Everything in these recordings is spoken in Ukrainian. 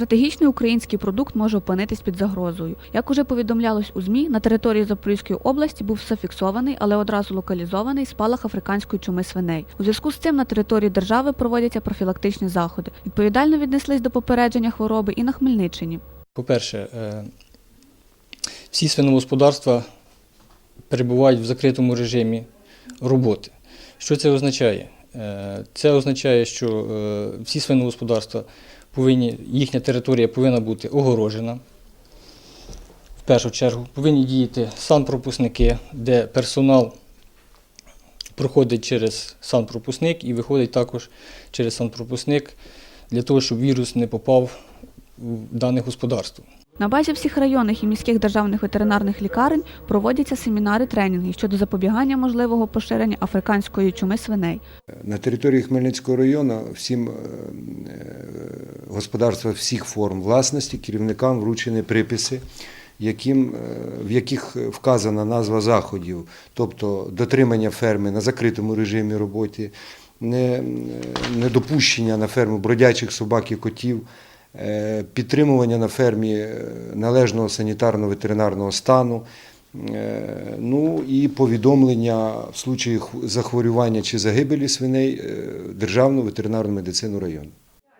стратегічний український продукт може опинитись під загрозою. Як уже повідомлялось у ЗМІ, на території Запорізької області був зафіксований, але одразу локалізований спалах африканської чуми свиней. У зв'язку з цим на території держави проводяться профілактичні заходи. Відповідально віднеслись до попередження хвороби і на Хмельниччині. По-перше, е, всі свиногосподарства перебувають в закритому режимі роботи. Що це означає? Е, Це означає, що е, всі свиногосподарства повинні, їхня територія повинна бути огорожена. В першу чергу повинні діяти санпропускники, де персонал проходить через санпропускник і виходить також через санпропускник для того, щоб вірус не попав в дане господарство. На базі всіх районних і міських державних ветеринарних лікарень проводяться семінари тренінги щодо запобігання можливого поширення африканської чуми свиней. На території Хмельницького району всім е, е, господарства всіх форм власності керівникам вручені приписи, яким, е, в яких вказана назва заходів, тобто дотримання ферми на закритому режимі роботи, недопущення на ферму бродячих собак і котів, підтримування на фермі е, належного санітарно-ветеринарного стану. Е, Ну і повідомлення в случаї захворювання чи загибелі свиней е, Державну ветеринарну медицину району.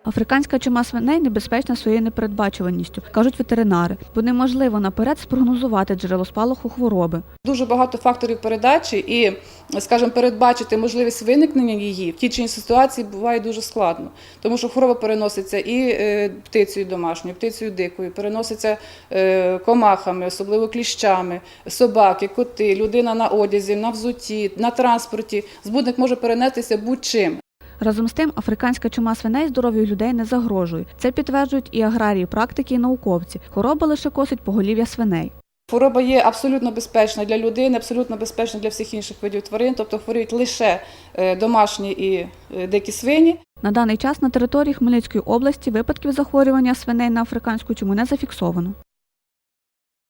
Африканська чума свиней небезпечна своєю непередбачуваністю, кажуть ветеринари, бо неможливо наперед спрогнозувати джерело спалаху хвороби. Дуже багато факторів передачі, і, скажімо, передбачити можливість виникнення її в тій чи іншій ситуації буває дуже складно, тому що хвороба переноситься і е, птицею домашньою, птицею дикою, переноситься е, комахами, особливо кліщами, собаки, коти, людина на одязі, на взуті, на транспорті. Збудник може перенестися будь-чим. Разом з тим, африканська чума свиней здоров'ю людей не загрожує. Це підтверджують і аграрії, практики, і науковці. Хвороба лише косить поголів'я свиней. Хвороба є абсолютно безпечна для людини, абсолютно безпечна для всіх інших видів тварин, тобто хворіють лише е, домашні і е, дикі свині. На даний час на території Хмельницької області випадків захворювання свиней на африканську чуму не зафіксовано.